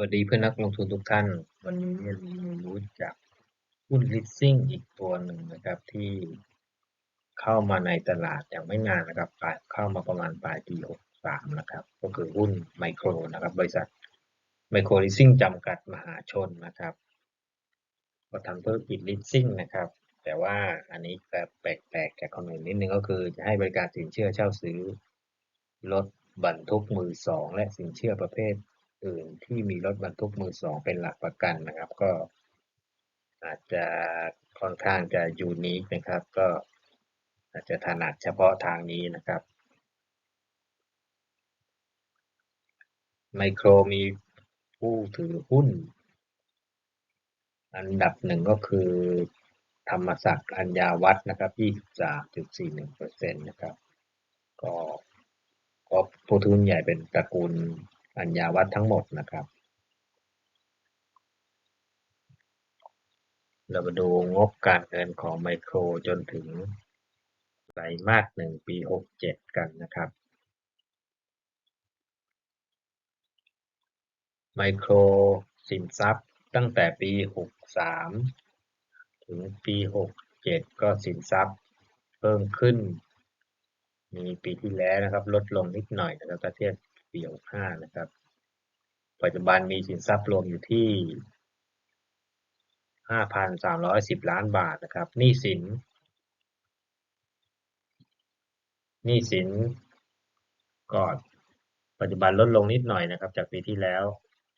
วัสดีเพื่อนนักลงทุนทุกท่าน วันนี้เรียนรู้จักหุ้นลิสซิ่งอีกตัวหนึ่งนะครับที่เข้ามาในตลาดอย่างไม่นานนะครับปลายเข้ามาประมาณปลายปี 63 นะครับ ก็คือหุ้นไมโครนะครับ บริษัทไมโครลิสซิ่งจำกัดมหาชนนะครับ ก็ทำธุรกิจลิสซิ่งนะครับ แต่ว่าอันนี้จะแปลกๆจากคนอื่นนิดนึงก็คือจะให้บริการสินเชื่อเช่าซื้อรถบรรทุกมือสองและสินเชื่อประเภท อื่นที่มีรถบรรทุกมือสองเป็นหลักประกันนะครับ ก็อาจจะค่อนข้างจะยูนิคนะครับ ก็อาจจะถนัดเฉพาะทางนี้นะครับไมโครมีผู้ถือหุ้น อันดับหนึ่งก็คือธรรมศักดิ์อัญญาวัฒนะครับ 23.41%นะครับ ก็ก็ผู้ถือหุ้นใหญ่เป็นตระกูล อัญญาวัฒน์ทั้งหมดนะครับ เรามาดูงบการเงินของไมโครจนถึงไตรมาสหนึ่งปี 67 กันนะครับไมโครสินทรัพย์ตั้งแต่ปี 63 ถึงปี 67 ก็สินทรัพย์เพิ่มขึ้น มีปีที่แล้วนะครับ ลดลงนิดหน่อยนะครับถ้าเทียบ ปี65นะครับ ปัจจุบันมีสินทรัพย์รวมอยู่ที่ 5,310 ล้านบาทนะครับหนี้สินหนี้สินก็ปัจจุบันลดลงนิดหน่อยนะครับ จากปีที่แล้ว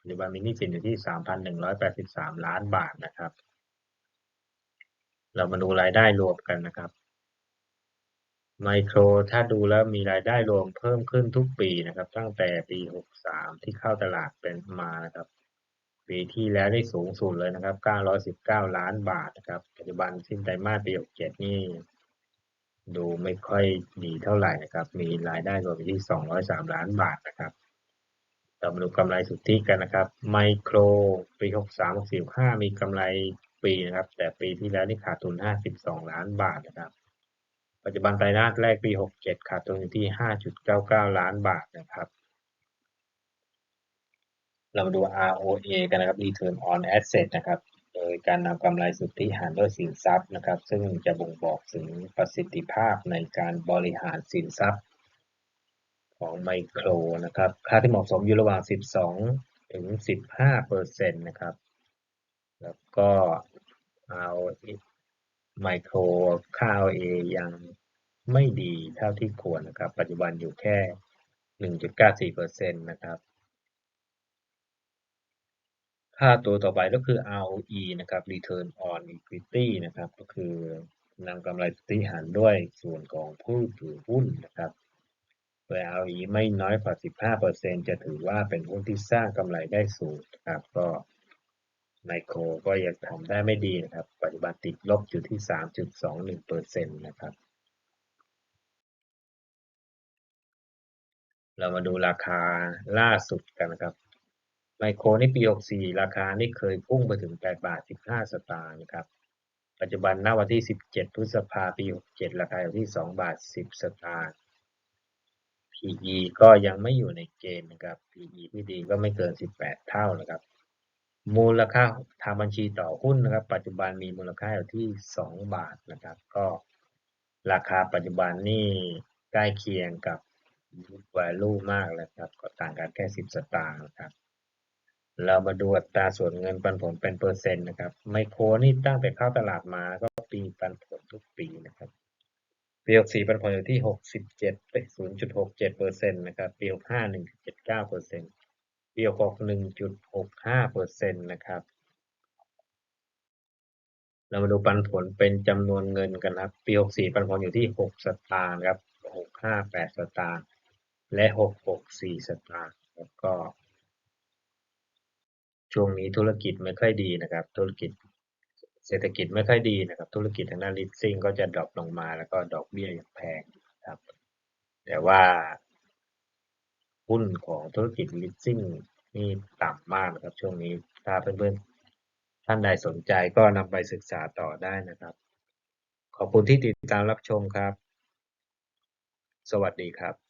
ปัจจุบันมีหนี้สินอยู่ที่ 3,183 ล้านบาทนะครับ เรามาดูรายได้รวมกันนะครับ ไมโครถ้าดูแล้วมีรายได้รวมเพิ่มขึ้นทุกปีนะครับ ตั้งแต่ปี 63 ที่เข้าตลาดเป็นมานะครับ ปีที่แล้วได้สูงสุดเลยนะครับ 919 ล้านบาทนะครับ ปัจจุบันสิ้นไตรมาสปี 67 นี่ ดูไม่ค่อยดีเท่าไหร่นะครับ มีรายได้รวมอยู่ที่ 203 ล้านบาทนะครับเรามาดูกำไรสุทธิกันนะครับ ไมโครปี 63 65 มีกำไรปีนะครับ แต่ปีที่แล้วนี่ขาดทุน 52 ล้านบาทนะครับ ปัจจุบันไตรมาสแรกปี 67 ขาดทุนอยู่ที่ 5.99 ล้านบาทนะครับ เรามาดู ROA กันนะครับ Return on Asset นะครับ โดยการนำกำไรสุทธิหารด้วยสินทรัพย์นะครับ ซึ่งจะบ่งบอกถึงประสิทธิภาพในการบริหารสินทรัพย์ ของไมโครนะครับ ค่าที่เหมาะสมอยู่ระหว่าง 12 ถึง 15เปอร์เซ็นต์นะครับ แล้วก็เอา ไมโครค่า ROA ยังไม่ดีเท่าที่ควรนะครับ ปัจจุบันอยู่แค่ 1.94เปอร์เซ็นต์นะครับ ค่าตัวต่อไปก็คือ ROE นะครับ Return on Equity นะครับ ก็คือนำกำไรสุทธิหารด้วยส่วนของผู้ถือหุ้นนะครับโดย ROE ไม่น้อยกว่า 15%จะถือว่าเป็นหุ้นที่สร้างกำไรได้สูงนะครับ ก็ ไมโครก็ยังทำได้ไม่ดีนะครับ ปัจจุบันติดลบอยู่ที่ 3.21%นะครับ เรามาดูราคาล่าสุดกันนะครับ ไมโครในปี 64 ราคานี่เคยพุ่งไปถึง 8 บาท 15 สตางค์นะครับ ปัจจุบันณวันที่ 17 พฤษภาปี 67 ราคาอยู่ที่ 2 บาท 10 สตางค์ PE ก็ยังไม่อยู่ในเกณฑ์นะครับ PE ที่ดีก็ไม่เกิน 18 เท่านะครับ มูลค่าทางบัญชีต่อหุ้นนะครับ ปัจจุบันมีมูลค่าอยู่ที่ 2 บาทนะครับ ก็ราคาปัจจุบันนี่ใกล้เคียงกับ value มากเลยครับ ก็ต่างกันแค่ 10 สตางค์นะครับ เรามาดูอัตราส่วนเงินปันผลเป็นเปอร์เซ็นต์นะครับ ไมโครนี่ตั้งแต่เข้าตลาดมาก็ปีปันผลทุกปีนะครับปี64ปันผลอยู่ที่67 0.67เจ็ดเปอร์เซ็นต์นะครับ ปี65 1.79เปอร์เซ็นต์ ปี66 1.65เปอร์เซ็นต์นะครับเรามาดูปันผลเป็นจำนวนเงินกันนะครับ ปี 64 ปันผลอยู่ที่ 6 สตางค์ครับ 65 8 สตางค์ และ 66 4 สตางค์ แล้วก็ ช่วงนี้ธุรกิจไม่ค่อยดีนะครับ ธุรกิจ เศรษฐกิจไม่ค่อยดีนะครับ ธุรกิจทางด้าน leasing ก็จะดรอปลงมาแล้วก็ดอกเบี้ยยังแพงครับ แต่ว่า หุ้นของธุรกิจ leasing นี่ต่ำมากนะครับช่วงนี้ถ้าเพื่อนๆท่านใดสนใจก็นำไปศึกษาต่อได้นะครับ ขอบคุณที่ติดตามรับชมครับ สวัสดีครับ